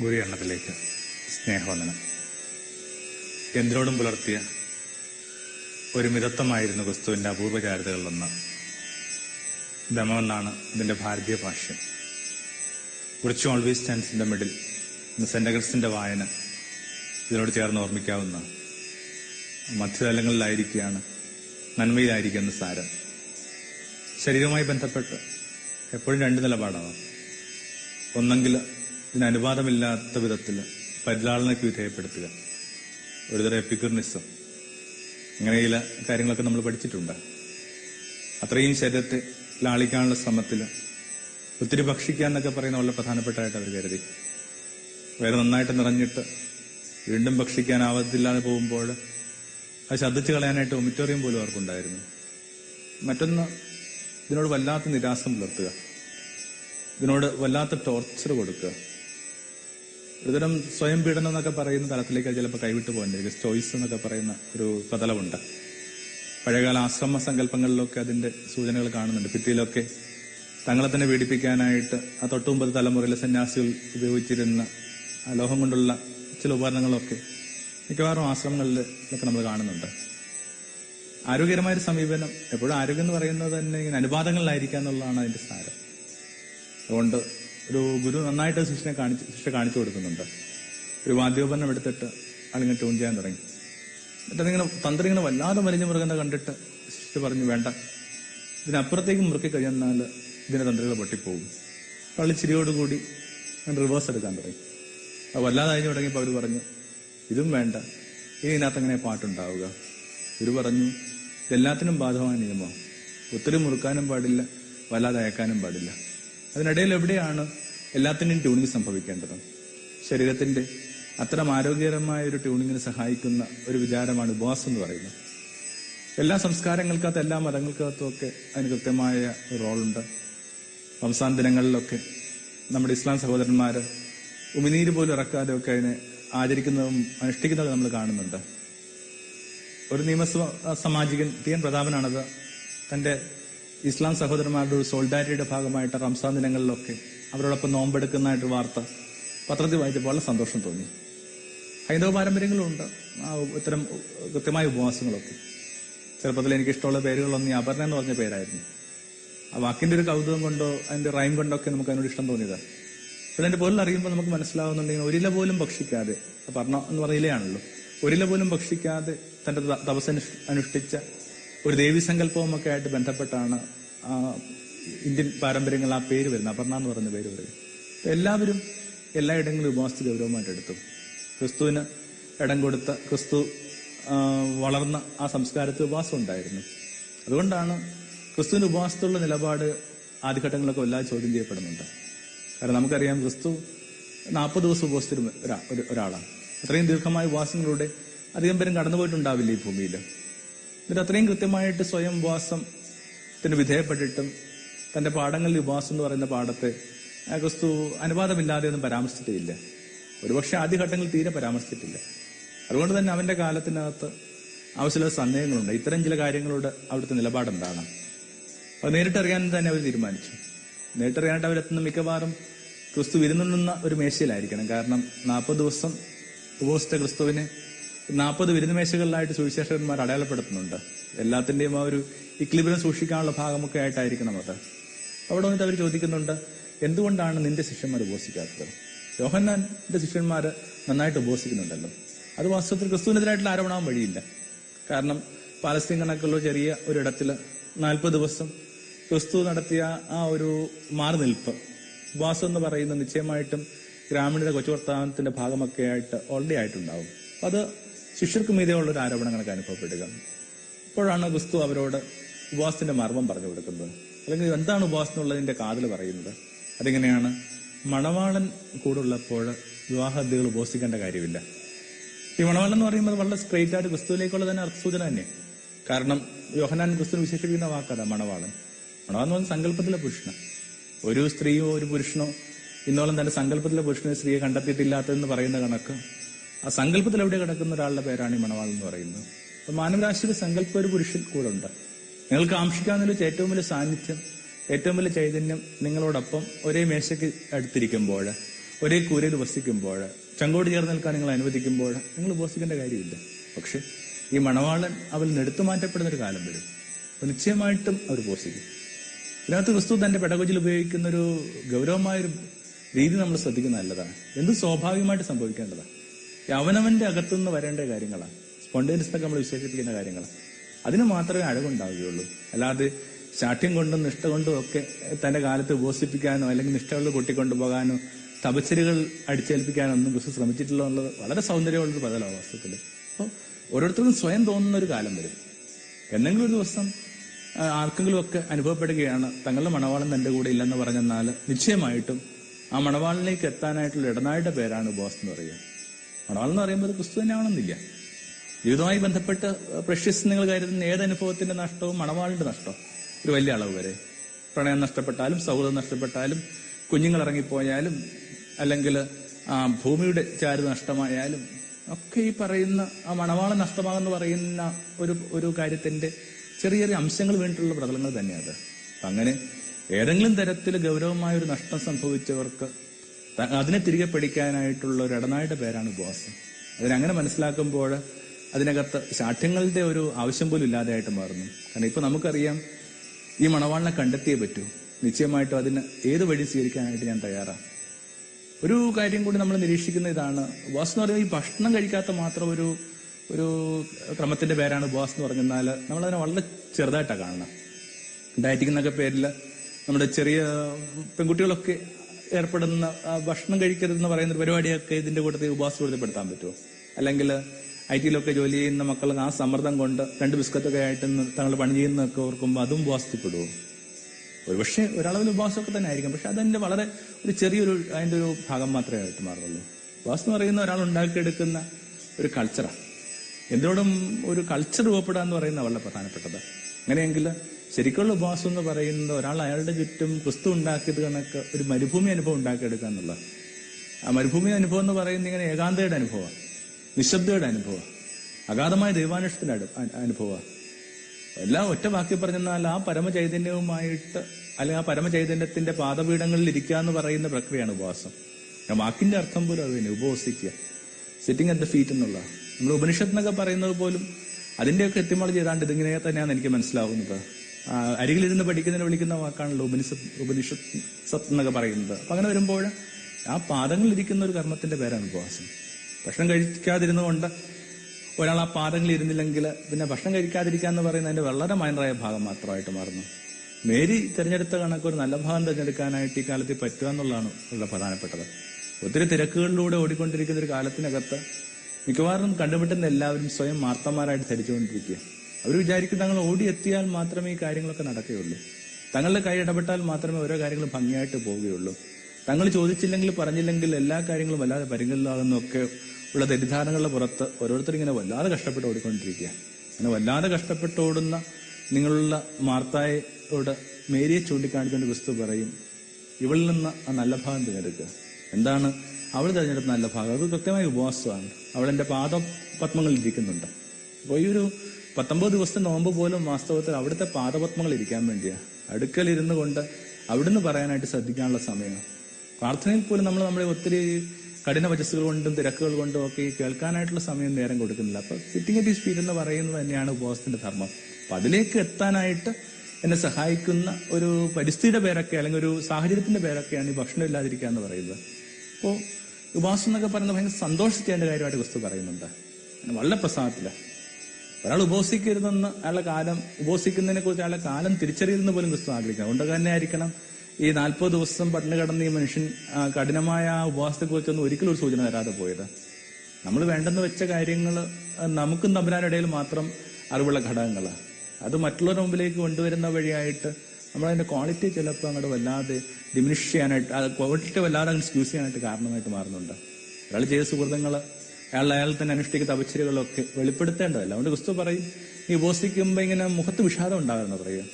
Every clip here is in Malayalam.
ഗുരു എണ്ണത്തിലേക്ക് സ്നേഹവന്ദനം. എന്തിനോടും പുലർത്തിയ ഒരു മിതത്വമായിരുന്നു ക്രിസ്തുവിന്റെ അപൂർവചാരിതകളിലൊന്ന്. ദമെന്നാണ് ഇതിന്റെ ഭാരതീയ ഭാഷ്യം കുറിച്ച് ഓൾവേസ് ദ മിഡിൽ എന്ന അഗസ്റ്റിന്റെ വായന ഇതിനോട് ചേർന്ന് ഓർമ്മിക്കാവുന്ന മധ്യതലങ്ങളിലായിരിക്കുകയാണ് നന്മയിലായിരിക്കുന്ന സാരം. ശരീരവുമായി ബന്ധപ്പെട്ട് എപ്പോഴും രണ്ട് നിലപാടാണ്. ഒന്നെങ്കിൽ ഇതിന് അനുവാദമില്ലാത്ത വിധത്തിൽ പരിലാളനയ്ക്ക് വിധേയപ്പെടുത്തുക. ഒരുതരം എപ്പിക്കുർണിസം അങ്ങനെ ചില കാര്യങ്ങളൊക്കെ നമ്മൾ പഠിച്ചിട്ടുണ്ട്. അത്രയും ശരീരത്തെ ലാളിക്കാനുള്ള ശ്രമത്തിൽ ഒത്തിരി ഭക്ഷിക്കുക എന്നൊക്കെ പറയുന്ന വളരെ പ്രധാനപ്പെട്ടതായിട്ട് അവർ കരുതി. വേറെ നന്നായിട്ട് നിറഞ്ഞിട്ട് വീണ്ടും ഭക്ഷിക്കാനാവത്തില്ലാതെ പോകുമ്പോൾ അത് ശ്രദ്ധിച്ചു കളയാനായിട്ട് ഒമിറ്റോറിയം പോലും അവർക്കുണ്ടായിരുന്നു. മറ്റൊന്ന് ഇതിനോട് വല്ലാത്ത നിരാസം പുലർത്തുക. ഇതിനോട് വല്ലാത്ത ടോർച്ചർ കൊടുക്കുക. ഒരുതരം സ്വയം പീഡനം എന്നൊക്കെ പറയുന്ന തലത്തിലേക്ക് ചിലപ്പോൾ കൈവിട്ട് പോകേണ്ടി ചോയ്സ് എന്നൊക്കെ പറയുന്ന ഒരു പ്രതലമുണ്ട്. പഴയകാല ആശ്രമ സങ്കല്പങ്ങളിലൊക്കെ അതിന്റെ സൂചനകൾ കാണുന്നുണ്ട്. ഭിത്തിയിലൊക്കെ തങ്ങളെ തന്നെ പീഡിപ്പിക്കാനായിട്ട് ആ തൊട്ടുമുമ്പത്തെ തലമുറയിലെ സന്യാസികൾ ഉപയോഗിച്ചിരുന്ന ലോഹം കൊണ്ടുള്ള ചില ഉപകരണങ്ങളൊക്കെ മിക്കവാറും ആശ്രമങ്ങളിൽ ഒക്കെ നമ്മൾ കാണുന്നുണ്ട്. ആരോഗ്യകരമായ ഒരു സമീപനം എപ്പോഴും ആരോഗ്യം എന്ന് പറയുന്നത് തന്നെ ഇങ്ങനെ അനുപാതങ്ങളിലായിരിക്കുക എന്നുള്ളതാണ് അതിന്റെ സാരം. അതുകൊണ്ട് ഒരു ഗുരു നന്നായിട്ട് ശിഷ്യനെ കാണിച്ച് ശിഷ്യ കാണിച്ചു കൊടുക്കുന്നുണ്ട്. ഒരു വാദ്യോപകരണം എടുത്തിട്ട് ആളിങ്ങനെ ട്യൂൺ ചെയ്യാൻ തുടങ്ങി. എന്നിട്ട് അതിങ്ങനെ തന്ത്രി ഇങ്ങനെ വല്ലാതെ വലിഞ്ഞു മുറുകുന്ന കണ്ടിട്ട് ശിഷ്യ പറഞ്ഞു വേണ്ട. ഇതിനപ്പുറത്തേക്ക് മുറുക്കി കഴിഞ്ഞാൽ ഇതിന്റെ തന്ത്രികൾ പൊട്ടിപ്പോകും. പള്ളി ചിരിയോടുകൂടി റിവേഴ്സ് എടുക്കാൻ തുടങ്ങി. അത് വല്ലാതെ അഴിഞ്ഞു തുടങ്ങിയപ്പോൾ അവർ പറഞ്ഞു ഇതും വേണ്ട. ഇനി ഇതിനകത്ത് എങ്ങനെ പാട്ടുണ്ടാവുക? ഇവർ പറഞ്ഞു ഇതെല്ലാത്തിനും ബാധകമായ നിയമം ഒത്തിരി മുറുക്കാനും പാടില്ല വല്ലാതെ അയക്കാനും പാടില്ല. അതിനിടയിൽ എവിടെയാണ് എല്ലാത്തിന്റെയും ട്യൂണിങ് സംഭവിക്കേണ്ടത്? ശരീരത്തിന്റെ അത്തരം ആരോഗ്യകരമായ ഒരു ട്യൂണിങ്ങിന് സഹായിക്കുന്ന ഒരു വിചാരമാണ് ഉപവാസം എന്ന് പറയുന്നത്. എല്ലാ സംസ്കാരങ്ങൾക്കകത്ത് എല്ലാ മതങ്ങൾക്കകത്തും ഒക്കെ അതിന് കൃത്യമായ റോളുണ്ട് റംസാൻ ദിനങ്ങളിലൊക്കെ നമ്മുടെ ഇസ്ലാം സഹോദരന്മാർ ഉമിനീര് പോലും ഇറക്കാതെ ഒക്കെ അതിനെ ആചരിക്കുന്നതും അനുഷ്ഠിക്കുന്നതും നമ്മൾ കാണുന്നുണ്ട്. ഒരു നിയമസഭ സാമാജികൻ ടി എൻ പ്രതാപനാണത് തന്റെ ഇസ്ലാം സഹോദരന്മാരുടെ ഒരു സോൾഡാരിറ്റിയുടെ ഭാഗമായിട്ട് റംസാൻ ദിനങ്ങളിലൊക്കെ അവരോടൊപ്പം നോമ്പെടുക്കുന്നതായിട്ട് വാർത്ത പത്രത്തിൽ വായിച്ചപ്പോൾ വളരെ സന്തോഷം തോന്നി. ഹൈന്ദവ പാരമ്പര്യങ്ങളുണ്ട്. ഇത്തരം കൃത്യമായ ഉപവാസങ്ങളൊക്കെ. ചെറുപ്പത്തിൽ എനിക്ക് ഇഷ്ടമുള്ള പേരുകളൊന്നും അപർണ എന്ന് പറഞ്ഞ പേരായിരുന്നു. ആ വാക്കിന്റെ ഒരു കൗതുകം കൊണ്ടോ അതിന്റെ റൈം കൊണ്ടോ ഒക്കെ നമുക്ക് അതിനോട് ഇഷ്ടം തോന്നിയതാണ് അപ്പോൾ അതിന്റെ പൊരുൾ അറിയുമ്പോൾ നമുക്ക് മനസ്സിലാവുന്നുണ്ടെങ്കിൽ ഒരില പോലും ഭക്ഷിക്കാതെ അപർണ എന്ന് പറയുകയാണല്ലോ ഒരില പോലും ഭക്ഷിക്കാതെ തന്റെ തപസ് അനുഷ്ഠിച്ച ഒരു ദേവി സങ്കല്പവും ഒക്കെ ആയിട്ട് ബന്ധപ്പെട്ടാണ് ഇന്ത്യൻ പാരമ്പര്യങ്ങൾ ആ പേര് വരുന്നത്. അപർണ എന്ന് പറയുന്ന പേര് വരും എല്ലാവരും എല്ലായിടങ്ങളിലും ഉപവാസത്തെ ഗൗരവമായിട്ട് എടുത്തു. ക്രിസ്തുവിന് ഇടം കൊടുത്ത ക്രിസ്തു വളർന്ന ആ സംസ്കാരത്തിൽ ഉപവാസം ഉണ്ടായിരുന്നു. അതുകൊണ്ടാണ് ക്രിസ്തുവിന്റെ ഉപവാസത്തിലുള്ള നിലപാട് ആദ്യഘട്ടങ്ങളിലൊക്കെ എല്ലാ ചോദ്യം ചെയ്യപ്പെടുന്നുണ്ട്. കാരണം നമുക്കറിയാം ക്രിസ്തു നാൽപ്പത് ദിവസം ഉപവസിച്ചിരുന്ന ഒരു- ഒരാളാണ്. അത്രയും ദീർഘമായ ഉപവാസങ്ങളിലൂടെ അധികം പേരും കടന്നുപോയിട്ടുണ്ടാവില്ല ഈ ഭൂമിയിൽ. എന്നിട്ട് അത്രയും കൃത്യമായിട്ട് സ്വയം ഉപവാസത്തിന് വിധേയപ്പെട്ടിട്ടും തന്റെ പാഠങ്ങളിൽ ഉപവാസം എന്ന് പറയുന്ന പാഠത്തെ ക്രിസ്തു അനുവാദമില്ലാതെ ഒന്നും പരാമർശിച്ചിട്ടില്ല. ഒരുപക്ഷെ ആദ്യഘട്ടങ്ങളിൽ തീരെ പരാമർശിച്ചിട്ടില്ല. അതുകൊണ്ട് തന്നെ അവന്റെ കാലത്തിനകത്ത് ആവശ്യമുള്ള സന്ദേഹങ്ങളുണ്ട്. ഇത്തരം ചില കാര്യങ്ങളോട് അവിടുത്തെ നിലപാടെന്താണ്? അത് നേരിട്ടറിയാൻ തന്നെ അവർ തീരുമാനിച്ചു. നേരിട്ടറിയാനായിട്ട് അവരെത്തുന്ന മിക്കവാറും ക്രിസ്തു വിരുന്നുണ്ണുന്ന ഒരു മേശയിലായിരിക്കണം. കാരണം നാൽപ്പത് ദിവസം ഉപവസിച്ച ക്രിസ്തുവിനെ നാൽപ്പത് വിരുന്നുമേശകളിലായിട്ട് സുവിശേഷകന്മാർ അടയാളപ്പെടുത്തുന്നുണ്ട്. എല്ലാത്തിന്റെയും ആ ഒരു ഇക്ലിബിരം സൂക്ഷിക്കാനുള്ള ഭാഗമൊക്കെ ആയിട്ടായിരിക്കണം അത്. അവിടെ വന്നിട്ട് അവർ ചോദിക്കുന്നുണ്ട് എന്തുകൊണ്ടാണ് നിന്റെ ശിഷ്യന്മാർ ഉപസിക്കാത്തത്? യോഹന്നാന്റെ ശിഷ്യന്മാർ നന്നായിട്ട് ഉപസിക്കുന്നുണ്ടല്ലോ. അത് വാസ്തവത്തിൽ ക്രിസ്തുവിനെതിരായിട്ടുള്ള ആരോപണം വഴിയില്ല. കാരണം പാലസ്തീൻ കണക്കുള്ള ചെറിയ ഒരിടത്തിൽ നാൽപ്പത് ദിവസം ക്രിസ്തു നടത്തിയ ആ ഒരു മാറിനിൽപ്പ് ഉപവാസം എന്ന് പറയുന്ന നിശ്ചയമായിട്ടും ഗ്രാമീണ കൊച്ചുവർത്താനത്തിന്റെ ഭാഗമൊക്കെ ആയിട്ട് ഓൾറെഡി ആയിട്ടുണ്ടാവും. അത് ശിഷ്യർക്ക് മീതെയുള്ള ഒരു ആരോപണം കണക്ക് അനുഭവപ്പെടുക. അപ്പോഴാണ് ക്രിസ്തു അവരോട് ഉപവാസത്തിന്റെ മർമ്മം പറഞ്ഞു കൊടുക്കുന്നത്. അല്ലെങ്കിൽ എന്താണ് ഉപവാസം എന്നുള്ളതിന്റെ കാതൽ പറയുന്നത്. അതിങ്ങനെയാണ്? മണവാളൻ കൂടുള്ളപ്പോൾ വിവാഹദ്ധികൾ ഉപവസിക്കേണ്ട കാര്യമില്ല. ഈ മണവാളൻ എന്ന് പറയുമ്പോൾ വളരെ സ്ട്രെയിറ്റ് ആയിട്ട് ക്രിസ്തുവിലേക്കുള്ള തന്നെ അർത്ഥസൂചന തന്നെ. കാരണം യോഹനാൻ ക്രിസ്തു വിശേഷിപ്പിക്കുന്ന വാക്കാണ് മണവാളൻ. മണവാളൻ പറഞ്ഞ സങ്കല്പത്തിലെ പുരുഷന്. ഒരു സ്ത്രീയോ ഒരു പുരുഷനോ ഇന്നോളം തന്റെ സങ്കല്പത്തിലെ പുരുഷനെ സ്ത്രീയെ കണ്ടെത്തിയിട്ടില്ലാത്തതെന്ന് പറയുന്ന കണക്ക് ആ സങ്കല്പത്തിൽ എവിടെ കിടക്കുന്ന ഒരാളുടെ പേരാണ് ഈ മണവാൾ എന്ന് പറയുന്നത്. അപ്പൊ മാനവരാശിയുടെ സങ്കല്പം ഒരു പുരുഷൻ കൂടെ ഉണ്ട്. നിങ്ങൾക്ക് കാക്ഷിക്കാവുന്ന ഏറ്റവും വലിയ സാന്നിധ്യം ഏറ്റവും വലിയ ചൈതന്യം നിങ്ങളോടൊപ്പം ഒരേ മേശയ്ക്ക് അടുത്തിരിക്കുമ്പോൾ ഒരേ കൂരയിൽ വസിക്കുമ്പോൾ ചങ്കോട് ചേർന്ന് നിൽക്കാൻ നിങ്ങൾ അനുവദിക്കുമ്പോൾ നിങ്ങൾ ഉപസിക്കേണ്ട കാര്യമില്ല. പക്ഷെ ഈ മണവാളൻ അവൽ നെടുത്തു മാറ്റപ്പെടുന്ന ഒരു കാലം വരും. അപ്പൊ നിശ്ചയമായിട്ടും അവർ പോസിക്കും ഇതിനകത്ത് ക്രിസ്തു തന്റെ പെടകൊച്ചിൽ ഉപയോഗിക്കുന്ന ഒരു ഗൗരവമായൊരു രീതി നമ്മൾ ശ്രദ്ധിക്കുന്നത് നല്ലതാണ്. എന്ത് സ്വാഭാവികമായിട്ട് സംഭവിക്കേണ്ടതാണ്? അവനവന്റെ അകത്തുനിന്ന് വരേണ്ട കാര്യങ്ങളാണ് സ്പോണ്ടേനിയസ് എന്നൊക്കെ നമ്മൾ വിശേഷിപ്പിക്കുന്ന കാര്യങ്ങളാണ് അതിന് മാത്രമേ അഴകുണ്ടാവുകയുള്ളൂ. അല്ലാതെ ശാഠ്യം കൊണ്ടും നിഷ്ഠ കൊണ്ടും ഒക്കെ തന്റെ കാലത്ത് ഉപസിപ്പിക്കാനോ അല്ലെങ്കിൽ നിഷ്ഠകളിൽ കൊട്ടിക്കൊണ്ടുപോകാനോ തപച്ചരികൾ അടിച്ചേൽപ്പിക്കാനോ ഒന്നും ക്രിസ്തു ശ്രമിച്ചിട്ടില്ല എന്നുള്ളത് വളരെ സൗന്ദര്യമുള്ളൊരു പദലാണ് വാസ്തവത്തിൽ അപ്പോൾ ഓരോരുത്തർക്കും സ്വയം തോന്നുന്ന ഒരു കാലം വരും. എന്തെങ്കിലും ഒരു ദിവസം ആർക്കെങ്കിലും ഒക്കെ അനുഭവപ്പെടുകയാണ് തങ്ങളുടെ മണവാളൻ തന്റെ കൂടെ ഇല്ലെന്ന് പറഞ്ഞെന്നാൽ നിശ്ചയമായിട്ടും ആ മണവാളിലേക്ക് എത്താനായിട്ടുള്ള ഇടനായുടെ പേരാണ് ബോസ് എന്ന് പറയുക. മണവാളൻ എന്ന് പറയുമ്പോൾ ക്രിസ്തു തന്നെയാണെന്നില്ല ജീവിതവുമായി ബന്ധപ്പെട്ട് പ്രഷ്യസ് നിങ്ങൾ കരുതുന്ന ഏതനുഭവത്തിന്റെ നഷ്ടവും മണവാളിന്റെ നഷ്ടവും. ഒരു വലിയ അളവ് വരെ. പ്രണയം നഷ്ടപ്പെട്ടാലും സൗഹൃദം നഷ്ടപ്പെട്ടാലും കുഞ്ഞുങ്ങൾ ഇറങ്ങിപ്പോയാലും അല്ലെങ്കിൽ ഭൂമിയുടെ ചാരു നഷ്ടമായാലും ഒക്കെ ഈ പറയുന്ന ആ മണവാള നഷ്ടമാകുന്ന പറയുന്ന ഒരു ഒരു കാര്യത്തിന്റെ ചെറിയ ചെറിയ അംശങ്ങൾ വേണ്ടിയിട്ടുള്ള പ്രതലങ്ങൾ തന്നെയാണ് അങ്ങനെ ഏതെങ്കിലും തരത്തിൽ ഗൗരവമായ ഒരു നഷ്ടം സംഭവിച്ചവർക്ക് അതിനെ തിരികെ പിടിക്കാനായിട്ടുള്ള ഒരു ഇടനായുടെ പേരാണ് ഉപവാസം. അതിനങ്ങനെ മനസ്സിലാക്കുമ്പോൾ അതിനകത്ത് ശാഠ്യങ്ങളുടെ ഒരു ആവശ്യം പോലും ഇല്ലാതെയായിട്ട് മാറുന്നു. കാരണം ഇപ്പൊ നമുക്കറിയാം ഈ മണവാളിനെ കണ്ടെത്തിയേ പറ്റൂ. നിശ്ചയമായിട്ടും അതിന് ഏത് വഴി സ്വീകരിക്കാനായിട്ട് ഞാൻ തയ്യാറാണ്. ഒരു കാര്യം കൂടി നമ്മൾ നിരീക്ഷിക്കുന്ന ഇതാണ്. ഉപവാസം എന്ന് പറയുമ്പോൾ ഈ ഭക്ഷണം കഴിക്കാത്ത മാത്രം ഒരു ഒരു ക്രമത്തിന്റെ പേരാണ് ഉപവാസം എന്ന് പറഞ്ഞാൽ നമ്മൾ അതിനെ വളരെ ചെറുതായിട്ടാണ് കാണുന്നത്. ഡയറ്റിംഗ് എന്നൊക്കെ പേരിൽ നമ്മുടെ ചെറിയ പെൺകുട്ടികളൊക്കെ ഏർപ്പെടുന്ന ഭക്ഷണം കഴിക്കരുതെന്ന് പറയുന്ന ഒരു പരിപാടിയൊക്കെ ഇതിന്റെ കൂട്ടത്തിൽ ഉപവാസം ഉൾപ്പെടുത്താൻ പറ്റുമോ? അല്ലെങ്കിൽ ഐ ടിയിലൊക്കെ ജോലി ചെയ്യുന്ന മക്കൾ ആ സമ്മർദ്ദം കൊണ്ട് രണ്ട് ബിസ്ക്കറ്റൊക്കെ ആയിട്ട് തങ്ങൾ പണി ചെയ്യുന്നതൊക്കെ ഓർക്കുമ്പോൾ അതും ഉപവാസത്തിൽപ്പെടുമോ ഒരുപക്ഷെ ഒരളവിൽ ഉപവാസമൊക്കെ തന്നെ ആയിരിക്കും. പക്ഷെ അതിന്റെ വളരെ ഒരു ചെറിയൊരു അതിന്റെ ഒരു ഭാഗം മാത്രമേ ആയിട്ട് മാറുള്ളൂ ഉപവാസം എന്ന് പറയുന്ന ഒരാൾ ഉണ്ടാക്കിയെടുക്കുന്ന ഒരു കൾച്ചറാണ് എന്തിനോടും ഒരു കൾച്ചർ രൂപപ്പെടുക എന്ന് വളരെ പ്രധാനപ്പെട്ടത്. അങ്ങനെയെങ്കിൽ ശരിക്കുള്ള ഉപവാസം എന്ന് പറയുന്നത് ഒരാൾ അയാളുടെ ചുറ്റും ക്രിസ്തു ഉണ്ടാക്കിയത് കണക്ക് ഒരു മരുഭൂമി അനുഭവം ഉണ്ടാക്കിയെടുക്കുക എന്നുള്ള ആ മരുഭൂമി അനുഭവം എന്ന് പറയുന്നത് ഇങ്ങനെ ഏകാന്തയുടെ അനുഭവമാണ്. നിശബ്ദയുടെ അനുഭവമാണ്. അഗാധമായ ദൈവാനുഷ്ഠത്തിന്റെ അനുഭവമാണ്. എല്ലാം ഒറ്റ വാക്കി പറഞ്ഞാൽ ആ പരമചൈതന്യവുമായിട്ട് അല്ലെങ്കിൽ ആ പരമചൈതന്യത്തിന്റെ പാദപീഠങ്ങളിൽ ഇരിക്കുക എന്ന് പറയുന്ന പ്രക്രിയയാണ് ഉപവാസം. വാക്കിന്റെ അർത്ഥം പോലും അത് തന്നെ ഉപവസിക്കുക. സിറ്റിംഗ് അറ്റ് ദ ഫീറ്റ് എന്നുള്ള നമ്മൾ ഉപനിഷത്ത് എന്നൊക്കെ പറയുന്നത് പോലും അതിന്റെയൊക്കെ എത്തിമോളജി ഏതാണ്ട് ഇതിങ്ങനെ തന്നെയാണ് എനിക്ക് മനസ്സിലാവുന്നത്. അരികിലിരുന്ന് പഠിക്കുന്നതിന് വിളിക്കുന്ന വാക്കാണല്ലോ ഉപനിഷ ഉപനിഷത്ത് സത് എന്നൊക്കെ പറയുന്നത്. അപ്പൊ അങ്ങനെ വരുമ്പോൾ ആ പാദങ്ങളിൽ ഇരിക്കുന്ന ഒരു കർമ്മത്തിന്റെ പേരാണ് ഉപവാസം. ഭക്ഷണം കഴിക്കാതിരുന്നുകൊണ്ട് ഒരാൾ ആ പാദങ്ങളിൽ ഇരുന്നില്ലെങ്കിൽ പിന്നെ ഭക്ഷണം കഴിക്കാതിരിക്കുക എന്ന് പറയുന്നത് അതിന്റെ വളരെ മൈനറായ ഭാഗം മാത്രമായിട്ട് മാറുന്നു. മേരി തിരഞ്ഞെടുത്ത കണക്ക് ഒരു നല്ല ഭാഗം തിരഞ്ഞെടുക്കാനായിട്ട് ഈ കാലത്ത് പറ്റുക എന്നുള്ളതാണ് ഇവിടെ പ്രധാനപ്പെട്ടത്. ഒത്തിരി തിരക്കുകളിലൂടെ ഓടിക്കൊണ്ടിരിക്കുന്ന ഒരു കാലത്തിനകത്ത് മിക്കവാറും കണ്ടുപിട്ടുന്ന എല്ലാവരും സ്വയം മാർത്തമാരായിട്ട് ധരിച്ചുകൊണ്ടിരിക്കുക അവർ വിചാരിക്കും തങ്ങൾ ഓടിയെത്തിയാൽ മാത്രമേ ഈ കാര്യങ്ങളൊക്കെ നടക്കുകയുള്ളൂ. തങ്ങളുടെ കൈ ഇടപെട്ടാൽ മാത്രമേ ഓരോ കാര്യങ്ങളും ഭംഗിയായിട്ട് പോവുകയുള്ളൂ. തങ്ങൾ ചോദിച്ചില്ലെങ്കിൽ പറഞ്ഞില്ലെങ്കിൽ എല്ലാ കാര്യങ്ങളും വല്ലാതെ പരിഗണിലാകുന്നൊക്കെ ഉള്ള തെറ്റിദ്ധാരണകളുടെ പുറത്ത് ഓരോരുത്തർ ഇങ്ങനെ വല്ലാതെ കഷ്ടപ്പെട്ട് ഓടിക്കൊണ്ടിരിക്കുക അങ്ങനെ വല്ലാതെ കഷ്ടപ്പെട്ട് ഓടുന്ന നിങ്ങളുള്ള മാർത്തായോട് മേരിയെ ചൂണ്ടിക്കാണിച്ചുകൊണ്ട് ക്രിസ്തു പറയും ഇവളിൽ നിന്ന് ആ നല്ല ഭാഗം തിരഞ്ഞെടുക്കുക. എന്താണ്? അവൾ തിരഞ്ഞെടുത്ത നല്ല ഭാഗം. അത് കൃത്യമായ ഉപവാസമാണ്. അവൾ എന്റെ പാദ പത്മങ്ങളിൽ ഇരിക്കുന്നുണ്ട്. അപ്പോൾ ഈ ഒരു പത്തൊമ്പത് ദിവസത്തെ നോമ്പ് പോലും വാസ്തവത്തിൽ അവിടുത്തെ പാദപത്മങ്ങൾ ഇരിക്കാൻ വേണ്ടിയാ. അടുക്കൽ ഇരുന്ന് കൊണ്ട് അവിടുന്ന് പറയാനായിട്ട് ശ്രദ്ധിക്കാനുള്ള സമയമാണ് പ്രാർത്ഥനയിൽ പോലും നമ്മൾ നമ്മളെ ഒത്തിരി കഠിന വചസ്സുകൾ കൊണ്ടും തിരക്കുകൾ കൊണ്ടും ഒക്കെ ഈ കേൾക്കാനായിട്ടുള്ള സമയം നേരം കൊടുക്കുന്നില്ല. അപ്പൊ സിറ്റിംഗ് അറ്റ് സ്പീഡ് എന്ന് പറയുന്നത് തന്നെയാണ് ഉപവാസത്തിന്റെ ധർമ്മം. അപ്പൊ അതിലേക്ക് എത്താനായിട്ട് എന്നെ സഹായിക്കുന്ന ഒരു പരിസ്ഥിതിയുടെ പേരൊക്കെ അല്ലെങ്കിൽ ഒരു സാഹചര്യത്തിന്റെ പേരൊക്കെയാണ് ഈ ഭക്ഷണം ഇല്ലാതിരിക്കുക എന്ന് പറയുന്നത്. അപ്പോൾ ഉപവാസം എന്നൊക്കെ പറയുന്നത് ഭയങ്കര സന്തോഷിക്കേണ്ട കാര്യമായിട്ട് ക്രിസ്തു പറയുന്നുണ്ട്. വളരെ പ്രസാദത്തില്ല ഒരാൾ ഉപവസിക്കരുതെന്ന് അയാളുടെ കാലം ഉപവസിക്കുന്നതിനെ കുറിച്ച് അയാളുടെ കാലം തിരിച്ചറിയുന്ന പോലും ക്രിസ്തു ആഗ്രഹിക്കണം അതുകൊണ്ട് തന്നെ ആയിരിക്കണം ഈ നാൽപ്പത് ദിവസം പട്ടിണി കടന്ന് ഈ മനുഷ്യൻ കഠിനമായ ആ ഉപവാസത്തെ കുറിച്ചൊന്നും ഒരിക്കലും ഒരു സൂചന വരാതെ പോയത്. നമ്മൾ വേണ്ടെന്ന് വെച്ച കാര്യങ്ങൾ നമുക്കും തമ്പുരാനിടയിൽ മാത്രം അറിവുള്ള ഘടകങ്ങൾ അത് മറ്റുള്ളവരുടെ മുമ്പിലേക്ക് കൊണ്ടുവരുന്ന വഴിയായിട്ട് നമ്മളതിന്റെ ക്വാളിറ്റി ചിലപ്പോൾ അങ്ങോട്ട് വല്ലാതെ ഡിമിനിഷ് ചെയ്യാനായിട്ട് ക്വാളിറ്റി വല്ലാതെ എക്സ്ക്യൂസ് ചെയ്യാനായിട്ട് കാരണമായിട്ട് മാറുന്നുണ്ട്. ഒരാൾ ചെയ്ത സുഹൃത്തുക്കൾ അയാൾ അയാൾ തന്നെ അനുഷ്ഠിക്കുന്ന തപച്ചരികളൊക്കെ വെളിപ്പെടുത്തേണ്ടതല്ല. അതുകൊണ്ട് ക്രിസ്തു പറയും ഈ ഉപസിക്കുമ്പോൾ ഇങ്ങനെ മുഖത്ത് വിഷാദം ഉണ്ടാകണം പറയുക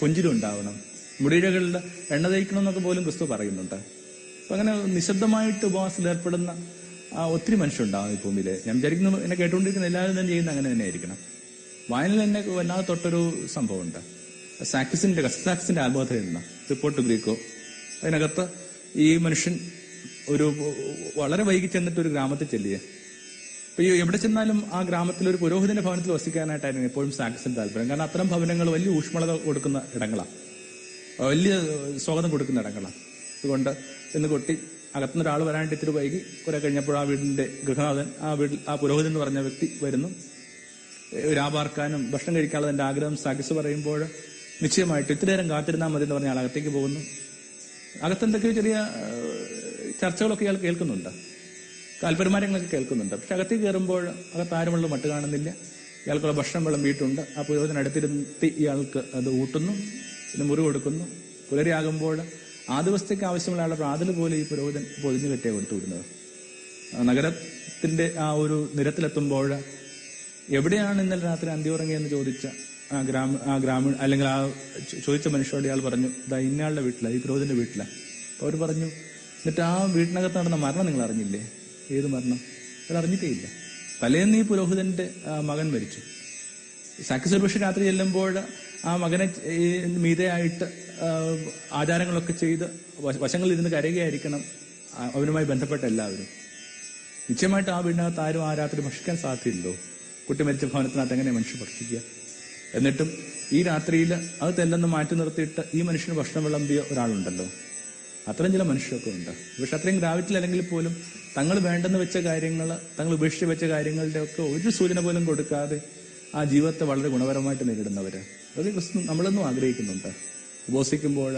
പുഞ്ചിരി ഉണ്ടാവണം. മുടിയിഴകളുടെ എണ്ണ തേക്കണം എന്നൊക്കെ പോലും ക്രിസ്തു പറയുന്നുണ്ട്. അപ്പൊ അങ്ങനെ നിശബ്ദമായിട്ട് ഉപവാസത്തിൽ ഏർപ്പെടുന്ന ആ, ഒത്തിരി മനുഷ്യരുണ്ടാവും ഈ ഭൂമിയിൽ ഞാൻ വിചാരിക്കുന്നു എന്നെ കേട്ടുകൊണ്ടിരിക്കുന്ന എല്ലാവരും തന്നെ ചെയ്യുന്ന അങ്ങനെ തന്നെ ആയിരിക്കണം വായനയിൽ തന്നെ വല്ലാതെ തൊട്ടൊരു സംഭവമുണ്ട്. സാക്സിന്റെ കസ്സാക്സിന്റെ ആത്മകഥ എന്ന റിപ്പോർട്ട് ഗ്രീക്കോ. അതിനകത്ത് ഈ മനുഷ്യൻ ഒരു വളരെ വൈകി ചെന്നിട്ട് ഒരു ഗ്രാമത്തിൽ ചെല്ലിയ. അപ്പൊ എവിടെ ചെന്നാലും ആ ഗ്രാമത്തിൽ ഒരു പുരോഹിതന്റെ ഭവനത്തിൽ വസിക്കാനായിട്ടായിരുന്നു എപ്പോഴും സാക്സിന് താല്പര്യം. കാരണം അത്തരം ഭവനങ്ങൾ വലിയ ഊഷ്മളത കൊടുക്കുന്ന ഇടങ്ങളാണ് വലിയ സ്വാഗതം കൊടുക്കുന്ന ഇടങ്ങളാണ് അതുകൊണ്ട് ഇന്ന് കൊട്ടി അകത്തുനിന്ന് ഒരാൾ വരാനായിട്ട് ഇത്തിരി വൈകി. കുറെ കഴിഞ്ഞപ്പോൾ ആ വീടിന്റെ ഗൃഹനാഥൻ ആ വീട്ടിൽ ആ പുരോഹിതൻ എന്ന് പറഞ്ഞ വ്യക്തി വരുന്നു. രാപാർക്കാനും ഭക്ഷണം കഴിക്കാനുള്ള എന്റെ ആഗ്രഹം സാക്സ് പറയുമ്പോൾ നിശ്ചയമായിട്ട് ഇത്തിരി നേരം കാത്തിരുന്നാൽ മതി എന്ന് പറഞ്ഞ ആൾ അകത്തേക്ക് പോകുന്നു. അകത്തെന്തൊക്കെയോ ചെറിയ ചർച്ചകളൊക്കെ ഇയാൾ കേൾക്കുന്നുണ്ട്. താല്പര്യമാരങ്ങളൊക്കെ കേൾക്കുന്നുണ്ട്. പക്ഷെ അകത്തി കയറുമ്പോൾ അകത്ത് ആരുമുള്ള മട്ട് കാണുന്നില്ല. ഇയാൾക്കുള്ള ഭക്ഷണം വിളമ്പിയിട്ടുണ്ട് ആ പുരോഹിതൻ അടുത്തിരുത്തി ഇയാൾക്ക് അത് ഊട്ടുന്നു. പിന്നെ മുറി കൊടുക്കുന്നു. പുലരിയാകുമ്പോൾ ആ ദിവസത്തേക്ക് ആവശ്യമുള്ള ആളുടെ പ്രാതൽ പോലെ ഈ പുരോഹിതൻ പൊതിഞ്ഞു കെട്ടിയാണ് കൊടുത്തു വിടുന്നത്. നഗരത്തിന്റെ ആ ഒരു നിരത്തിലെത്തുമ്പോൾ എവിടെയാണ് ഇന്നലെ രാത്രി അന്തിയുറങ്ങിയെന്ന് ചോദിച്ച ആ ഗ്രാമ ആ ഗ്രാമീണ അല്ലെങ്കിൽ ആ ചോദിച്ച മനുഷ്യരോട് ഇയാൾ പറഞ്ഞു ഇതാ ഇന്നയാളുടെ വീട്ടിലാണ് ഈ പുരോഹിതന്റെ വീട്ടിലാണ് അപ്പോൾ അവർ പറഞ്ഞു എന്നിട്ട് ആ വീട്ടിനകത്ത് നടന്ന മരണം നിങ്ങൾ അറിഞ്ഞില്ലേ? ഏത് മരണം? അതറിഞ്ഞിട്ടേയില്ല. തലേന്ന് ഈ പുരോഹിതന്റെ മകൻ മരിച്ചു. സാക്കിസ് പക്ഷെ രാത്രി ചെല്ലുമ്പോൾ ആ മകനെ മീതയായിട്ട് ആചാരങ്ങളൊക്കെ ചെയ്ത് വശ- വശങ്ങളിൽ ഇരുന്ന് കരയുകയായിരിക്കണം അവനുമായി ബന്ധപ്പെട്ട എല്ലാവരും. നിശ്ചയമായിട്ട് ആ വീടിനകത്ത് ആരും ആ രാത്രി ഭക്ഷിക്കാൻ സാധ്യതയില്ലോ കുട്ടി മരിച്ച ഭവനത്തിനകത്ത് എങ്ങനെ മനുഷ്യൻ ഭക്ഷിക്കുക? എന്നിട്ടും ഈ രാത്രിയിൽ അത് തെല്ലെന്ന് മാറ്റി നിർത്തിയിട്ട് ഈ മനുഷ്യന് ഭക്ഷണം വിളമ്പിയ ഒരാളുണ്ടല്ലോ. അത്രയും ചില മനുഷ്യരൊക്കെ ഉണ്ട്. പക്ഷെ അത്രയും ഗ്രാവിറ്റിൽ അല്ലെങ്കിൽ പോലും തങ്ങൾ വേണ്ടെന്ന് വെച്ച കാര്യങ്ങൾ തങ്ങൾ ഉപേക്ഷിച്ച് വെച്ച കാര്യങ്ങളുടെ ഒക്കെ ഒരു സൂചന പോലും കൊടുക്കാതെ ആ ജീവിതത്തെ വളരെ ഗുണപരമായിട്ട് നേരിടുന്നവര്. അതൊക്കെ ക്രിസ്തു നമ്മളൊന്നും ആഗ്രഹിക്കുന്നുണ്ട്. ഉപസിക്കുമ്പോൾ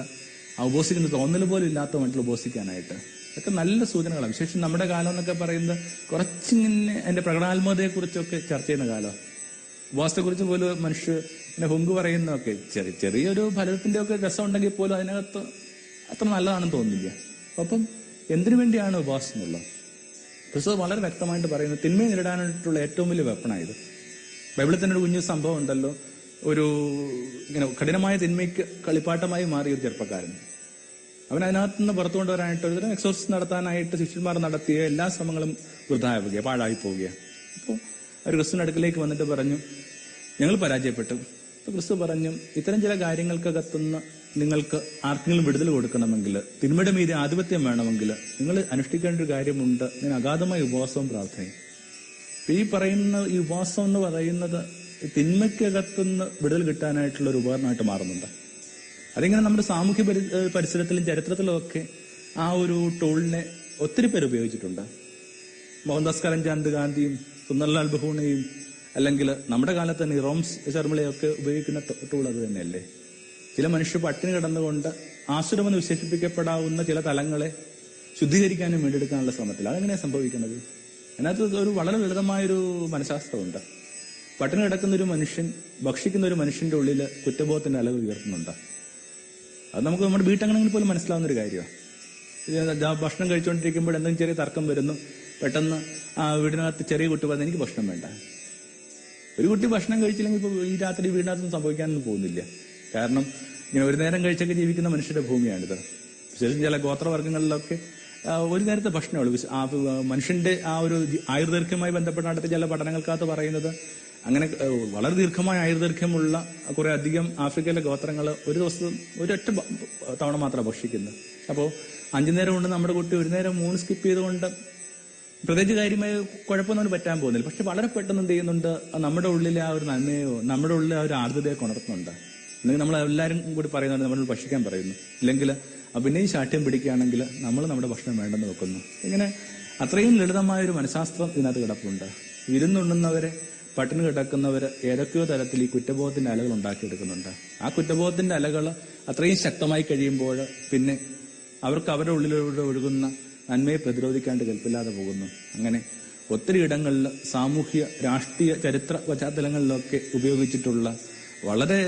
ആ ഉപസിക്കുന്ന തോന്നൽ പോലും ഇല്ലാത്ത മറ്റുള്ള ഉപസിക്കാനായിട്ട്. ഇതൊക്കെ നല്ല സൂചനകളാണ്. വിശേഷം നമ്മുടെ കാലം എന്നൊക്കെ പറയുന്നത് കുറച്ചിങ്ങനെ അതിന്റെ പ്രകടാത്മകതയെ കുറിച്ചൊക്കെ ചർച്ച ചെയ്യുന്ന കാലം. ഉപവാസത്തെക്കുറിച്ച് പോലും മനുഷ്യ പിന്നെ ഹുങ്ക് പറയുന്നതൊക്കെ ചെറിയ ചെറിയൊരു ഫലത്തിന്റെ ഒക്കെ രസം ഉണ്ടെങ്കിൽ പോലും അതിനകത്ത് അത്ര നല്ലതാണെന്ന് തോന്നുന്നില്ല. അപ്പം എന്തിനു വേണ്ടിയാണ് ഉപവാസം എന്നുള്ളത്? ക്രിസ്തു വളരെ വ്യക്തമായിട്ട് പറയുന്നത് തിന്മയെ നേരിടാനായിട്ടുള്ള ഏറ്റവും വലിയ വെപ്പണായത് ബൈബിളിൽ തന്നെ ഒരു കുഞ്ഞു സംഭവം ഉണ്ടല്ലോ. ഒരു ഇങ്ങനെ കഠിനമായ തിന്മയ്ക്ക് കളിപ്പാട്ടമായി മാറിയ ഒരു ചെറുപ്പക്കാരൻ. അവൻ അതിനകത്ത് നിന്ന് പുറത്തു കൊണ്ടുവരാനായിട്ട് ഒരു തരം എക്സോസിസ് നടത്താനായിട്ട് ശിഷ്യന്മാർ നടത്തിയ എല്ലാ ശ്രമങ്ങളും പോകുക പാഴായി പോവുകയാണ് അപ്പോൾ അവർ ക്രിസ്തുവിന്റെ അടുക്കിലേക്ക് വന്നിട്ട് പറഞ്ഞു ഞങ്ങൾ പരാജയപ്പെട്ടു. ക്രിസ്തു പറഞ്ഞു ഇത്തരം ചില കാര്യങ്ങൾക്കകത്തുനിന്ന് നിങ്ങൾക്ക് ആർക്കെങ്കിലും വിടുതൽ കൊടുക്കണമെങ്കിൽ തിന്മയുടെ മീതെ ആധിപത്യം വേണമെങ്കിൽ നിങ്ങൾ അനുഷ്ഠിക്കേണ്ട ഒരു കാര്യമുണ്ട്. ഞാൻ അഗാധമായ ഉപവാസവും പ്രാർത്ഥനയും. ഈ പറയുന്ന ഈ ഉപവാസം എന്ന് പറയുന്നത് തിന്മയ്ക്കകത്തുനിന്ന് വിടുതൽ കിട്ടാനായിട്ടുള്ള ഒരു ഉപകരണമായിട്ട് മാറുന്നുണ്ട്. അതിങ്ങനെ നമ്മുടെ സാമൂഹ്യ പരി- പരിസരത്തിലും ചരിത്രത്തിലും ഒക്കെ ആ ഒരു ടൂളിനെ ഒത്തിരി പേര് ഉപയോഗിച്ചിട്ടുണ്ട്. മോഹൻദാസ് കരംചാന്ദ് ഗാന്ധിയും സുന്ദർലാൽ ബഹുണയും അല്ലെങ്കിൽ നമ്മുടെ കാലത്ത് തന്നെ റോംസ് ശർമിളയൊക്കെ ഉപയോഗിക്കുന്ന ടൂൾ അത് തന്നെയല്ലേ? ചില മനുഷ്യർ പട്ടിണി കിടന്നുകൊണ്ട് ആസുരമെന്ന് വിശേഷിപ്പിക്കപ്പെടാവുന്ന ചില തലങ്ങളെ ശുദ്ധീകരിക്കാനും വേണ്ടിയെടുക്കാനുള്ള ശ്രമത്തിൽ അതെങ്ങനെയാണ് സംഭവിക്കുന്നത്? അതിനകത്ത് ഒരു വളരെ ലളിതമായൊരു മനഃശാസ്ത്രമുണ്ട്. പട്ടിണി കിടക്കുന്ന ഒരു മനുഷ്യൻ ഭക്ഷിക്കുന്ന ഒരു മനുഷ്യന്റെ ഉള്ളിൽ കുറ്റബോധത്തിന്റെ അലവ് ഉയർത്തുന്നുണ്ട്. അത് നമുക്ക് നമ്മുടെ വീട്ടങ്ങണെങ്കിൽ പോലും മനസ്സിലാവുന്ന ഒരു കാര്യമാണ് ഭക്ഷണം കഴിച്ചുകൊണ്ടിരിക്കുമ്പോൾ എന്തെങ്കിലും ചെറിയ തർക്കം വരുന്നു പെട്ടെന്ന് ആ വീടിനകത്ത് ചെറിയ കുട്ടി പറഞ്ഞാൽ എനിക്ക് ഭക്ഷണം വേണ്ട. ഒരു കുട്ടി ഭക്ഷണം കഴിച്ചില്ലെങ്കിൽ ഇപ്പൊ ഈ രാത്രി വീടിനകത്തൊന്നും സംഭവിക്കാനൊന്നും പോകുന്നില്ല. കാരണം ഇങ്ങനെ ഒരു നേരം കഴിച്ചൊക്കെ ജീവിക്കുന്ന മനുഷ്യരുടെ ഭൂമിയാണിത്. ശേഷം ചില ഗോത്രവർഗങ്ങളിലൊക്കെ ആ, ഒരു നേരത്തെ ഭക്ഷണമുള്ളൂ. ആ, മനുഷ്യന്റെ ആ ഒരു ആയുർദൈർഘ്യമായി ബന്ധപ്പെട്ട അടുത്ത ചില പഠനങ്ങൾക്കകത്ത് പറയുന്നത് അങ്ങനെ വളരെ ദീർഘമായ ആയുർദൈർഘ്യമുള്ള കുറെ അധികം ആഫ്രിക്കയിലെ ഗോത്രങ്ങൾ ഒരു ദിവസം ഒരൊറ്റ തവണ മാത്രമാണ് ഭക്ഷിക്കുന്നത് അപ്പോൾ അഞ്ചു നേരം കൊണ്ട് നമ്മുടെ കുട്ടി ഒരു നേരം മൂന്ന് സ്കിപ്പ് ചെയ്തുകൊണ്ട് പ്രത്യേകിച്ച് കാര്യമായി കുഴപ്പമൊന്നും പറ്റാൻ പോകുന്നില്ല. പക്ഷെ വളരെ പെട്ടെന്ന് എന്ത് ചെയ്യുന്നുണ്ട്? നമ്മുടെ ഉള്ളിലെ ആ ഒരു നന്മയോ നമ്മുടെ ഉള്ളിലെ ആ ഒരു ആർദ്രതയെ കൊണർത്തുന്നുണ്ട് അല്ലെങ്കിൽ നമ്മൾ എല്ലാവരും കൂടി പറയുന്നുണ്ട് നമ്മൾ ഭക്ഷിക്കാൻ പറയുന്നു. ഇല്ലെങ്കിൽ പിന്നെയും ശാഠ്യം പിടിക്കുകയാണെങ്കിൽ നമ്മൾ നമ്മുടെ ഭക്ഷണം വേണ്ടെന്ന് വെക്കുന്നു. ഇങ്ങനെ അത്രയും ലളിതമായ ഒരു മനഃശാസ്ത്രം ഇതിനകത്ത് കിടപ്പുണ്ട്. വിരുന്നുണ്ണുന്നവരെ പട്ടിണി കിടക്കുന്നവർ ഏതൊക്കെയോ തരത്തിൽ ഈ കുറ്റബോധത്തിന്റെ അലകൾ ഉണ്ടാക്കിയെടുക്കുന്നുണ്ട്. ആ കുറ്റബോധത്തിന്റെ അലകൾ അത്രയും ശക്തമായി കഴിയുമ്പോൾ പിന്നെ അവർക്ക് അവരുടെ ഉള്ളിലൂടെ ഒഴുകുന്ന നന്മയെ പ്രതിരോധിക്കാണ്ട് കൽപ്പില്ലാതെ പോകുന്നു. അങ്ങനെ ഒത്തിരി ഇടങ്ങളിൽ സാമൂഹ്യ രാഷ്ട്രീയ ചരിത്ര പശ്ചാത്തലങ്ങളിലൊക്കെ ഉപയോഗിച്ചിട്ടുള്ള വളരെ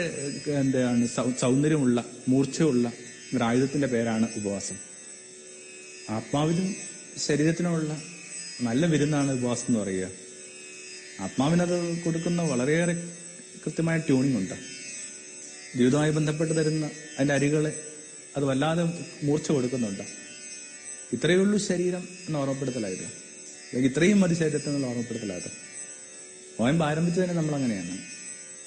എന്താണ് സൗന്ദര്യമുള്ള മൂർച്ചയുള്ള ഒരു ആയുധത്തിന്റെ പേരാണ് ഉപവാസം. ആത്മാവിനും ശരീരത്തിനുമുള്ള നല്ല വിരുന്നാണ് ഉപവാസം എന്ന് പറയുക. ആത്മാവിനത് കൊടുക്കുന്ന വളരെയേറെ കൃത്യമായ ട്യൂണിംഗ് ഉണ്ട്. ജീവിതവുമായി ബന്ധപ്പെട്ട് തരുന്ന അതിന്റെ അരികളെ അത് വല്ലാതെ മൂർച്ച കൊടുക്കുന്നുണ്ട്. ഇത്രയേ ഉള്ളൂ ശരീരം എന്ന് ഓർമ്മപ്പെടുത്തലായത്. അല്ലെങ്കിൽ ഇത്രയും മതി ശരീരത്തിൽ എന്നുള്ള ഓർമ്മപ്പെടുത്തലായത്. നോയമ്പ് തന്നെ നമ്മൾ അങ്ങനെയാണ്.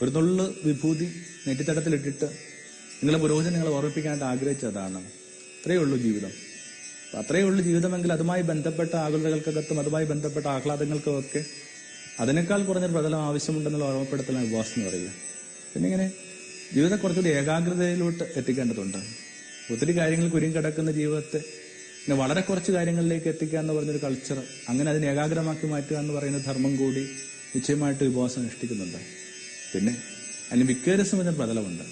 ഒരു നുള്ള് വിഭൂതി നെറ്റിത്തടത്തിലിട്ടിട്ട് നിങ്ങളെ പുരോഹിതൻ നിങ്ങളെ ഓർമ്മിപ്പിക്കാനായിട്ട് ആഗ്രഹിച്ചതാണ് ഇത്രയേ ഉള്ളൂ ജീവിതം. അത്രയേ ഉള്ളൂ ജീവിതമെങ്കിൽ അതുമായി ബന്ധപ്പെട്ട ആകുലതകൾക്കകത്തും അതുമായി ബന്ധപ്പെട്ട ആഹ്ലാദങ്ങൾക്കും ഒക്കെ അതിനേക്കാൾ കുറഞ്ഞൊരു പ്രതലം ആവശ്യമുണ്ടെന്നുള്ള ഓർമ്മപ്പെടുത്തലാണ് ഉപവാസം എന്ന് പറയുക. പിന്നെ ഇങ്ങനെ ജീവിതം കുറച്ചുകൂടി ഏകാഗ്രതയിലോട്ട് എത്തിക്കേണ്ടതുണ്ട്. ഒത്തിരി കാര്യങ്ങൾ കുരുങ്ങി കിടക്കുന്ന ജീവിതത്തെ പിന്നെ വളരെ കുറച്ച് കാര്യങ്ങളിലേക്ക് എത്തിക്കുക എന്ന് പറഞ്ഞൊരു കൾച്ചർ അങ്ങനെ അതിനെ ഏകാഗ്രമാക്കി മാറ്റുക എന്ന് പറയുന്ന ധർമ്മം കൂടി നിശ്ചയമായിട്ട് ഉപവാസം അനുഷ്ഠിക്കുന്നുണ്ട്. പിന്നെ അതിന് വിക്കേരസം എന്ന പ്രതലമുണ്ട്.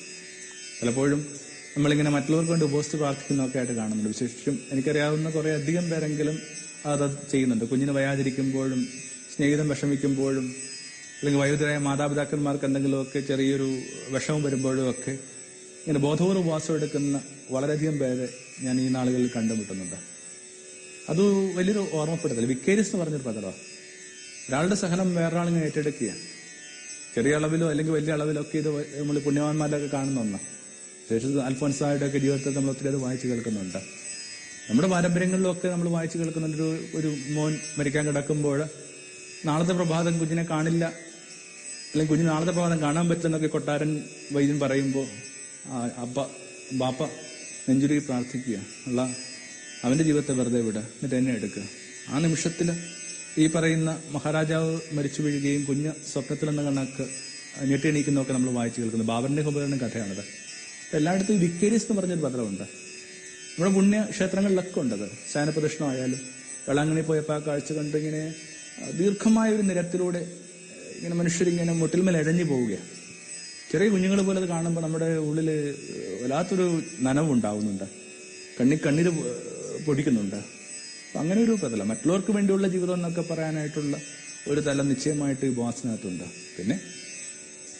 പലപ്പോഴും നമ്മളിങ്ങനെ മറ്റുള്ളവർക്ക് വേണ്ടി ഉപവസിച്ച് പ്രാർത്ഥിക്കുന്നതൊക്കെ ആയിട്ട് കാണുന്നുണ്ട്. വിശേഷിച്ചും എനിക്കറിയാവുന്ന കുറെ അധികം പേരെങ്കിലും അത് ചെയ്യുന്നുണ്ട്. കുഞ്ഞിന് വയാതിരിക്കുമ്പോഴും സ്നേഹിതം വിഷമിക്കുമ്പോഴും അല്ലെങ്കിൽ വയോധികരായ മാതാപിതാക്കന്മാർക്ക് എന്തെങ്കിലുമൊക്കെ ചെറിയൊരു വിഷമം വരുമ്പോഴും ഒക്കെ ഇങ്ങനെ ബോധപൂർവം ഉപവാസം എടുക്കുന്ന വളരെയധികം പേരെ ഞാൻ ഈ നാളുകളിൽ കണ്ടുമുട്ടുന്നുണ്ട്. അത് വലിയൊരു ഓർമ്മപ്പെടുത്തൽ വിക്കേരിയസ് എന്ന് പറഞ്ഞൊരു പദമാണ് ഒരാളുടെ സഹനം വേറൊരാളിങ്ങനെ ഏറ്റെടുക്കുക ചെറിയ അളവിലോ അല്ലെങ്കിൽ വലിയ അളവിലോ ഒക്കെ ഇത് നമ്മൾ പുണ്യവാന്മാരിലൊക്കെ കാണുന്ന ഒന്നാണ് ശേഷം അൽഫോൻസായുടെ ഒക്കെ ജീവിതത്തിൽ നമ്മൾ ഒത്തിരി അത് വായിച്ചു കേൾക്കുന്നുണ്ട്. നമ്മുടെ പാരമ്പര്യങ്ങളിലൊക്കെ നമ്മൾ വായിച്ചു കേൾക്കുന്നുണ്ട് ഒരു ഒരു മോൻ മരിക്കാൻ കിടക്കുമ്പോൾ നാളത്തെ പ്രഭാതം കുഞ്ഞിനെ കാണില്ല. അല്ലെങ്കിൽ കുഞ്ഞിന് നാളത്തെ പ്രഭാതം കാണാൻ പറ്റില്ലെന്നൊക്കെ കൊട്ടാരൻ വൈദ്യൻ പറയുമ്പോൾ അപ്പ ബാപ്പ നെഞ്ചുരുകി പ്രാർത്ഥിക്കുക. ഉള്ള അവന്റെ ജീവിതത്തെ വെറുതെ വിടുക എന്നിട്ട് എന്നെ എടുക്കുക ആ നിമിഷത്തിൽ ഈ പറയുന്ന മഹാരാജാവ് മരിച്ചു വീഴുകയും കുഞ്ഞ് സ്വപ്നത്തിലെന്ന കണക്ക് ഞെട്ടി എണീക്കുന്നതൊക്കെ നമ്മൾ വായിച്ചു കേൾക്കുന്നത് ബാബറിന്റെ ഉപകരണം കഥയാണത്. എല്ലായിടത്തും വിക്കേരിയസ് എന്ന് പറഞ്ഞൊരു പത്രമുണ്ട് നമ്മുടെ പുണ്യ ക്ഷേത്രങ്ങളിലൊക്കെ ഉണ്ടത് ശയനപ്രദക്ഷിണമായാലും വെള്ളാങ്കണി പോയപ്പോൾ ആ കാഴ്ച കണ്ടിങ്ങനെ ദീർഘമായ ഒരു നിരത്തിലൂടെ ഇങ്ങനെ മനുഷ്യരിങ്ങനെ മുട്ടിൽമേൽ ഇഴഞ്ഞു പോവുകയാണ്. ചെറിയ കുഞ്ഞുങ്ങൾ പോലെ അത് കാണുമ്പോൾ നമ്മുടെ ഉള്ളിൽ വല്ലാത്തൊരു നനവുണ്ടാവുന്നുണ്ട്. കണ്ണി കണ്ണീര് പൊടിക്കുന്നുണ്ട്. അങ്ങനെ ഒരു പതല മറ്റുള്ളവർക്ക് വേണ്ടിയുള്ള ജീവിതം എന്നൊക്കെ പറയാനായിട്ടുള്ള ഒരു തലം നിശ്ചയമായിട്ട് ഈ ബോസിനകത്തുണ്ട് പിന്നെ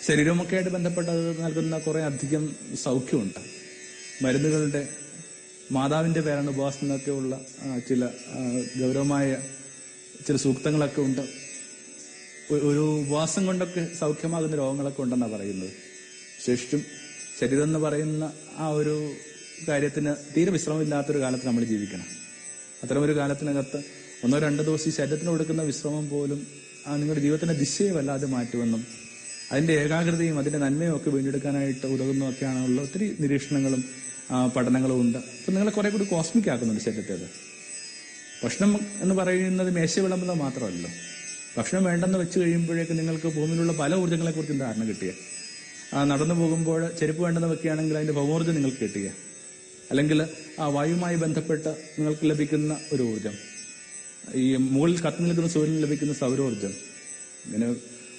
ശരീരമൊക്കെ ആയിട്ട് ബന്ധപ്പെട്ട നൽകുന്ന കുറെ അധികം സൗഖ്യമുണ്ട്. മരുന്നുകളുടെ മാതാവിന്റെ പേരാണ് ഉപവാസം എന്നൊക്കെയുള്ള ചില ഗൗരവമായ ചില സൂക്തങ്ങളൊക്കെ ഉണ്ട്. ഒരു ഉപവാസം കൊണ്ടൊക്കെ സൗഖ്യമാകുന്ന രോഗങ്ങളൊക്കെ ഉണ്ടെന്നാണ് പറയുന്നത്. ശേഷിച്ചും ശരീരം എന്ന് പറയുന്ന ആ ഒരു കാര്യത്തിന് തീരെ വിശ്രമമില്ലാത്തൊരു കാലത്ത് നമ്മൾ ജീവിക്കണം. അത്തരമൊരു കാലത്തിനകത്ത് ഒന്നോ രണ്ടോ ദിവസം ഈ ശരീരത്തിന് കൊടുക്കുന്ന വിശ്രമം പോലും ആ നിങ്ങളുടെ ജീവിതത്തിന്റെ ദിശയെ വല്ലാതെ മാറ്റുമെന്നും അതിന്റെ ഏകാഗ്രതയും അതിന്റെ നന്മയും ഒക്കെ വീണ്ടെടുക്കാനായിട്ട് ഉതകുന്നതൊക്കെയാണുള്ള ഒത്തിരി നിരീക്ഷണങ്ങളും പഠനങ്ങളും ഉണ്ട്. അപ്പം നിങ്ങളെ കുറെ കൂടി കോസ്മിക് ആക്കുന്നുണ്ട് ശരീരത്തെ അത് ഭക്ഷണം എന്ന് പറയുന്നത് മേശ വിളമ്പുന്നത് മാത്രമല്ലോ ഭക്ഷണം വേണ്ടെന്ന് വെച്ച് കഴിയുമ്പോഴേക്ക് നിങ്ങൾക്ക് ഭൂമിയിലുള്ള പല ഊർജങ്ങളെ കുറിച്ച് ധാരണ കിട്ടിയ. നടന്നു പോകുമ്പോൾ ചെരുപ്പ് വേണ്ടെന്ന് വെക്കുകയാണെങ്കിൽ അതിന്റെ ഭൗമോർജം നിങ്ങൾക്ക് കിട്ടിയ. അല്ലെങ്കിൽ ആ വായുമായി ബന്ധപ്പെട്ട് നിങ്ങൾക്ക് ലഭിക്കുന്ന ഒരു ഊർജം. ഈ മുകളിൽ കത്തി നിൽക്കുന്ന സൂര്യന് ലഭിക്കുന്ന സൗരോർജം. ഇങ്ങനെ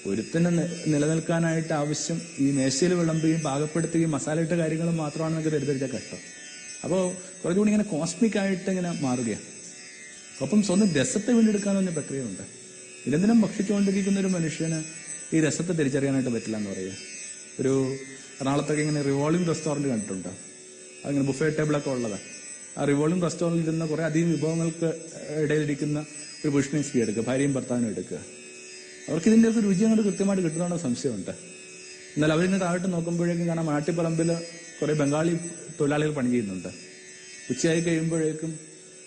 ഒരുത്തന്നെ നിലനിൽക്കാനായിട്ട് ആവശ്യം ഈ മേശയിൽ വിളമ്പുകയും പാകപ്പെടുത്തുകയും മസാലയിട്ട കാര്യങ്ങളും മാത്രമാണ് നിങ്ങൾക്ക് തെറ്റിദ്ധരിച്ച കഷ്ടം. അപ്പോൾ കുറച്ചുകൂടി ഇങ്ങനെ കോസ്മിക് ആയിട്ട് ഇങ്ങനെ മാറുകയാണ്. ഒപ്പം സ്വന്തം രസത്തെ വീണ്ടെടുക്കാൻ പ്രക്രിയ പ്രക്രിയയുണ്ട്. നിരന്തരം ഭക്ഷിച്ചുകൊണ്ടിരിക്കുന്ന ഒരു മനുഷ്യന് ഈ രസത്തെ തിരിച്ചറിയാനായിട്ട് പറ്റില്ല എന്ന് പറയുക. ഒരു എറണാകുളത്തൊക്കെ ഇങ്ങനെ റിവോൾവിംഗ് റെസ്റ്റോറന്റ് കണ്ടിട്ടുണ്ട്? അതിങ്ങനെ ബുഫേ ടേബിളൊക്കെ ഉള്ളത്. ആ റിവോൾവിംഗ് റെസ്റ്റോറന്റിൽ ഇരുന്ന കുറേ അധികം വിഭവങ്ങൾക്ക് ഇടയിലിരിക്കുന്ന ഒരു പുരുഷനെ സ്ത്രീ എടുക്കുക ഭാര്യയും ഭർത്താവിനും എടുക്കുക. അവർക്ക് ഇതിന്റെ ഒക്കെ രുചി അങ്ങോട്ട് കൃത്യമായിട്ട് കിട്ടുന്നതാണ് സംശയമുണ്ട്. എന്നാൽ അവരിങ്ങനെ താഴോട്ട് നോക്കുമ്പോഴേക്കും കാരണം ആട്ടിപ്പറമ്പിൽ കുറേ ബംഗാളി തൊഴിലാളികൾ പണി ചെയ്യുന്നുണ്ട് ഉച്ചയായി കഴിയുമ്പോഴേക്കും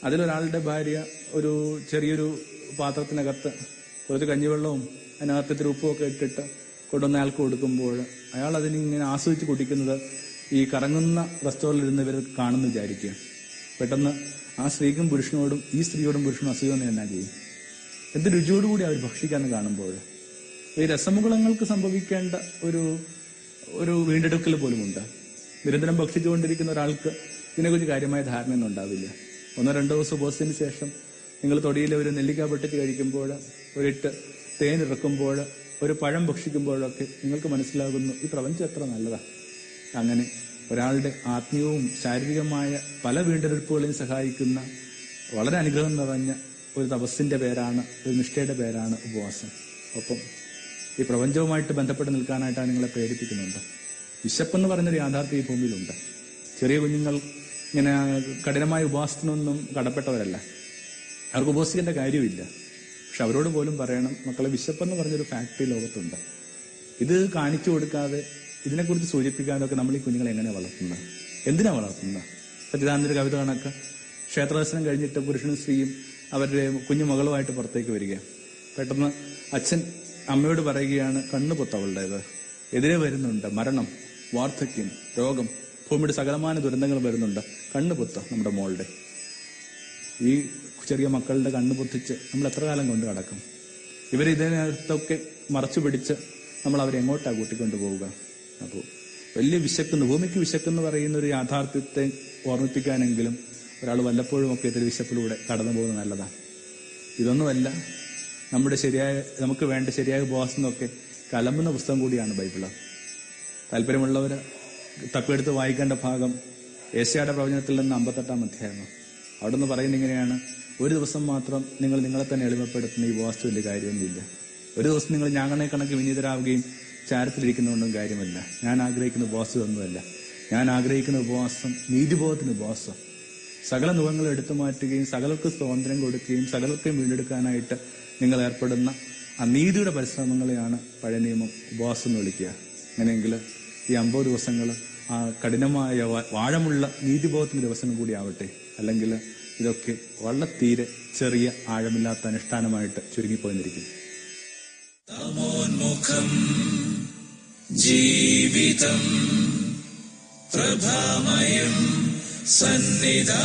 അതിലൊരാളുടെ ഭാര്യ ഒരു ചെറിയൊരു പാത്രത്തിനകത്ത് കുറച്ച് കഞ്ഞിവെള്ളവും അതിനകത്ത് ഇത്തിരി ഉപ്പും ഒക്കെ ഇട്ടിട്ട് കൊണ്ടുവന്ന അയാൾക്ക് കൊടുക്കുമ്പോൾ അയാൾ അതിനിങ്ങനെ ആസ്വദിച്ച് കുടിക്കുന്നത് ഈ കറങ്ങുന്ന റെസ്റ്റോറന്റിൽ ഇരുന്നവർ കാണുന്നു വിചാരിക്കുക. പെട്ടെന്ന് ആ സ്ത്രീക്കും പുരുഷനോടും ഈ സ്ത്രീയോടും പുരുഷനും അസുഖം എന്നാ ചെയ്യും? എന്ത് രുചിയോടുകൂടി അവർ ഭക്ഷിക്കാന്ന് കാണുമ്പോൾ? ഈ രസമുകളങ്ങൾക്ക് സംഭവിക്കേണ്ട ഒരു ഒരു വീണ്ടെടുക്കൽ പോലുമുണ്ട്. നിരന്തരം ഭക്ഷിച്ചുകൊണ്ടിരിക്കുന്ന ഒരാൾക്ക് ഇതിനെക്കുറിച്ച് കാര്യമായ ധാരണയൊന്നും ഉണ്ടാവില്ല. ഒന്നോ രണ്ടോ ദിവസം ഉപവസത്തിന് ശേഷം നിങ്ങൾ തൊടിയിലെ ഒരു നെല്ലിക്ക പൊട്ടിച്ച് കഴിക്കുമ്പോൾ ഒരിട്ട് തേൻ ഇറക്കുമ്പോൾ ഒരു പഴം ഭക്ഷിക്കുമ്പോഴൊക്കെ നിങ്ങൾക്ക് മനസ്സിലാകുന്നു ഈ പ്രപഞ്ചം എത്ര നല്ലതാണ് അങ്ങനെ ഒരാളുടെ ആത്മീയവും ശാരീരികമായ പല വീണ്ടെടുപ്പുകളെയും സഹായിക്കുന്ന വളരെ അനുഗ്രഹം നിറഞ്ഞ ഒരു തപസ്സിന്റെ പേരാണ് ഒരു നിഷ്ഠയുടെ പേരാണ് ഉപവാസം. ഒപ്പം ഈ പ്രപഞ്ചവുമായിട്ട് ബന്ധപ്പെട്ട് നിൽക്കാനായിട്ടാണ് നിങ്ങളെ പ്രേരിപ്പിക്കുന്നുണ്ട് വിശപ്പെന്ന് പറഞ്ഞൊരു യാഥാർത്ഥ്യം ഈ ഭൂമിയിലുണ്ട്. ചെറിയ കുഞ്ഞുങ്ങൾ ഇങ്ങനെ കഠിനമായ ഉപവാസത്തിനൊന്നും കടപ്പെട്ടവരല്ല. അവർക്ക് ഉപവസിക്കേണ്ട കാര്യമില്ല. പക്ഷെ അവരോട് പോലും പറയണം മക്കളെ വിശപ്പെന്ന് പറഞ്ഞൊരു ഫാക്ടറി ലോകത്തുണ്ട്. ഇത് കാണിച്ചു കൊടുക്കാതെ ഇതിനെക്കുറിച്ച് സൂചിപ്പിക്കാനൊക്കെ നമ്മൾ ഈ കുഞ്ഞുങ്ങളെ എങ്ങനെ വളർത്തുന്നത്? എന്തിനാ വളർത്തുന്നത്? സച്ചിദാനന്ദ കവിത കണക്ക്. ക്ഷേത്രദർശനം കഴിഞ്ഞിട്ട് പുരുഷനും സ്ത്രീയും അവരുടെ കുഞ്ഞു മകളുമായിട്ട് പുറത്തേക്ക് വരിക പെട്ടെന്ന് അച്ഛൻ അമ്മയോട് പറയുകയാണ് കണ്ണു പൊത്തവളുടേത്. എതിരെ വരുന്നുണ്ട് മരണം വാർദ്ധക്യം രോഗം ഭൂമിയുടെ സകലമാന ദുരന്തങ്ങൾ വരുന്നുണ്ട്. കണ്ണു പൊത്ത നമ്മുടെ മോളുടെ. ഈ ചെറിയ മക്കളുടെ കണ്ണു പൊത്തിച്ച് നമ്മൾ എത്ര കാലം കൊണ്ട് കടക്കും ഇവർ ഇതിനകത്തൊക്കെ മറച്ചു പിടിച്ച് നമ്മൾ അവരെ കൂട്ടിക്കൊണ്ടു പോവുക? അപ്പോൾ വലിയ വിശക്കുന്നു ഭൂമിക്ക് വിശക്കെന്ന് പറയുന്ന ഒരു യാഥാർത്ഥ്യത്തെ ഓർമ്മിപ്പിക്കാനെങ്കിലും ഒരാൾ വല്ലപ്പോഴും ഒക്കെ ഇതൊരു വിശപ്പിലൂടെ കടന്നു പോകുന്നത് നല്ലതാണ്. ഇതൊന്നുമല്ല നമ്മുടെ ശരിയായ നമുക്ക് വേണ്ട ശരിയായ ബോസെന്നൊക്കെ കലമ്പുന്ന പുസ്തകം കൂടിയാണ് ബൈബിൾ താല്പര്യമുള്ളവർ തപ്പിയെടുത്ത് വായിക്കേണ്ട ഭാഗം ഏഷ്യയുടെ പ്രവചനത്തിൽ നിന്ന് അമ്പത്തെട്ടാം അധ്യായം അവിടെ നിന്ന് പറയുന്നത് ഇങ്ങനെയാണ്. ഒരു ദിവസം മാത്രം നിങ്ങൾ നിങ്ങളെ തന്നെ എളിമപ്പെടുത്തുന്ന ഈ വാസ്തു വലിയ കാര്യമൊന്നുമില്ല. ഒരു ദിവസം നിങ്ങൾ ഞാങ്ങണെ കണക്ക് വിനീതരാവുകയും ചാരത്തിലിരിക്കുന്നതുകൊണ്ടും കാര്യമല്ല. ഞാൻ ആഗ്രഹിക്കുന്ന ഉപവാസം ഒന്നുമല്ല. ഞാൻ ആഗ്രഹിക്കുന്ന ഉപവാസം നീതിബോധത്തിന് ഉപവാസം. സകല മുഖങ്ങൾ എടുത്തു മാറ്റുകയും സകലർക്ക് സ്വാതന്ത്ര്യം കൊടുക്കുകയും സകലർക്കും വീണ്ടെടുക്കാനായിട്ട് നിങ്ങൾ ഏർപ്പെടുന്ന ആ നീതിയുടെ പരിശ്രമങ്ങളെയാണ് പഴയ നിയമം ഉപവാസം എന്ന് വിളിക്കുക. അങ്ങനെയെങ്കിൽ ഈ അമ്പത് ദിവസങ്ങൾ ആ കഠിനമായ വാഴമുള്ള നീതിബോധത്തിന്റെ ദിവസങ്ങൾ കൂടി ആവട്ടെ. അല്ലെങ്കിൽ ഇതൊക്കെ വളരെ തീരെ ചെറിയ ആഴമില്ലാത്ത അനുഷ്ഠാനമായിട്ട് ചുരുങ്ങിപ്പോയിരിക്കും ജീവിതം പ്രഭാമയം സന്നിധാ